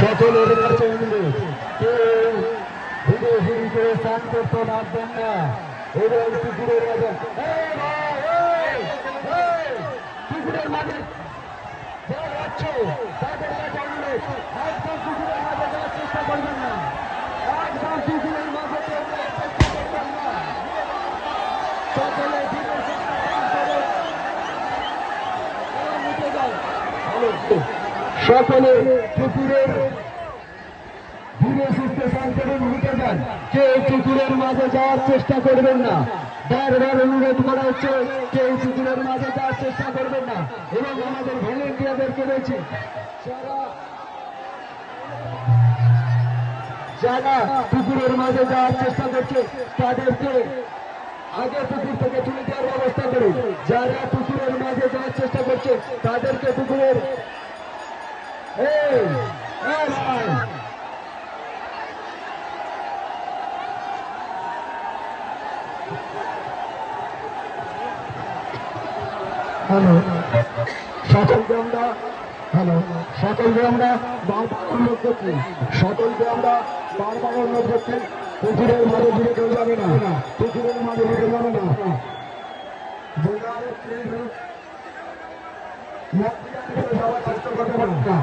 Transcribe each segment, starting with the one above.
সকলের কাছে অনুরোধ, কেউ করে স্নান করতে নামবেন না। এবং পুকুরের মাঝে যারা যাচ্ছে, তাদের কাছে অনুরোধ একদম পুকুরের মাঝে যাওয়ার চেষ্টা করবেন না একদম পুকুরের মাঝে কেউ যাওয়ার চেষ্টা করবেন না সকলে ধীরে ধীরে স্নান করুন। এবং উঠে যান। হ্যালো। সকলে পুকুরের ধীরে সুস্থে করুন উঠে যান কেউ পুকুরের মাঝে যাওয়ার চেষ্টা করবেন না। বারবার অনুরোধ করা হচ্ছে, কেউ পুকুরের মাঝে যাওয়ার চেষ্টা করবেন না। এবং আমাদের ভলেন্টিয়ারদেরকে যারা যারা পুকুরের মাঝে যাওয়ার চেষ্টা করছে, তাদেরকে আগে পুকুর থেকে তুলে দেওয়ার ব্যবস্থা করুন। যারা পুকুরের হ্যালো। সকলকে আমরা হ্যালো। সকলকে আমরা বারবার অনুরোধ করছি সকলকে আমরা বারবার অনুরোধ করছি পুকুরের মাঝে ঘুরে কেউ যাবে না। পুকুরের মাঝে ঘুরে যাবে না।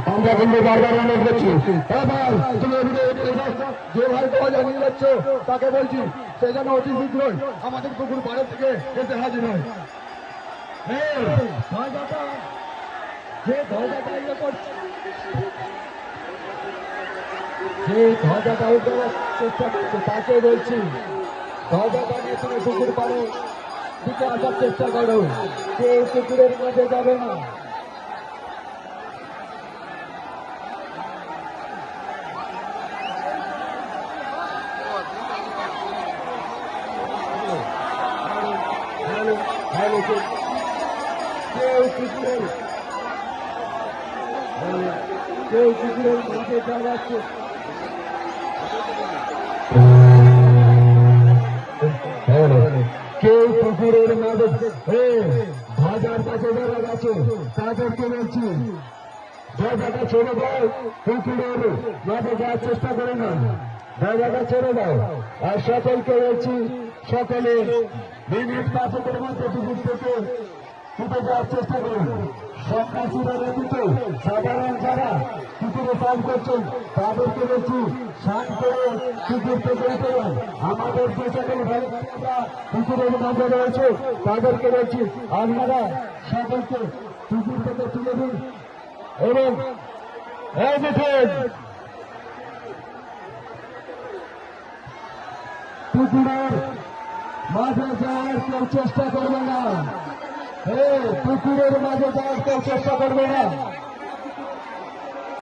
আমরা কিন্তু বারবার অনুরোধ করছি। হ্যাঁ যাও। যে ভাই তোমার জানিয়ে যাচ্ছ, তাকে বলছি, সে যেন অতি শীঘ্রই আমাদের পুকুর পাড়ের থেকে এসে হাজির হয়। যে ধ্বজাটা ইয়ে যে চেষ্টা করছে তাকে বলছি ধ্বজাটা নিয়ে তুমি পুকুর পাড়ে দিকে আসার চেষ্টা করো কেউ পুকুরের মধ্যে যাবে না হ্যালো হ্যালো কেউ পুকুরের মাঝে ধ্বজার কাছে যারা গেছে তাদেরকে বলছি ধ্বজাটা ছেড়ে দাও পুকুরের মাঝে যাওয়ার চেষ্টা করে না ধ্বজাটা ছেড়ে দাও আর সকলকে বলছি সকলে মিনিট পাঁচেকের মধ্যে পুকুর থেকে উঠে যাওয়ার চেষ্টা করুন। সন্ন্যাসীরা ব্যতীত সাধারণ যারা পুকুরে স্নান করছেন, তাদেরকে বলছি স্নান করে পুকুর থেকে যান আমাদের যে সকল পুকুরের মাঝে রয়েছে, তাদেরকে বলছি, আপনারা সকলকে পুকুর থেকে তুলে দিন। এবং পুকুরের মাঝে যাওয়ার কেউ চেষ্টা করবে না। পুকুরের মাঝে যাওয়ার কেউ চেষ্টা করবে না।